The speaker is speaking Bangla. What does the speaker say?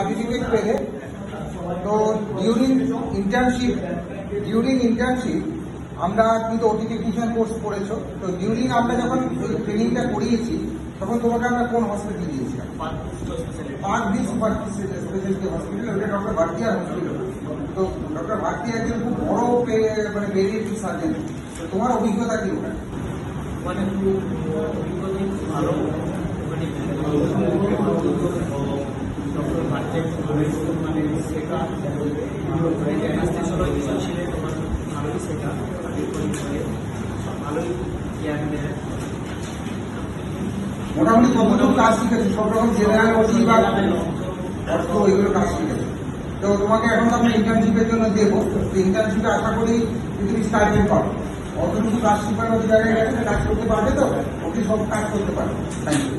সার্টিফিকেট পেলে তো ডিউরিং ইন্টার্নশিপ ডিউরিং ইন্টার্নশিপ আমরা কিন্তু ওটি টেকনিশিয়ান কোর্স করেছ। তো ডিউরিং আমরা যখন ট্রেনিংটা করিয়েছি তখন তোমাকে আমরা কোন হসপিটাল দিয়েছিলাম? পাঁচ বি সুপার স্পেশালিটি হসপিটাল ওটা ডক্টর ভারতিয়া হসপিটাল তো ডক্টর ভারতিয়া একজন খুব বড় মানে পেরিয়েটিক সার্জন তো তোমার অভিজ্ঞতা কি ওটা মানে ভালো মানে ডক্টর মোটামুটি কাজ শিখেছে, সব রকম জেনারেল অর্থ এগুলো কাজ শিখেছে। তো তোমাকে এখন আমরা ইন্টার্নশিপের জন্য দেবো। ইন্টার্নশিপে আশা করি তুমি স্টাইপেন্ড পাবো অতটুকু কাজ শিখানোর জায়গায় গেছে কাজ করতে পারবে তো? ওটি সব কাজ করতে পারবে। Thank you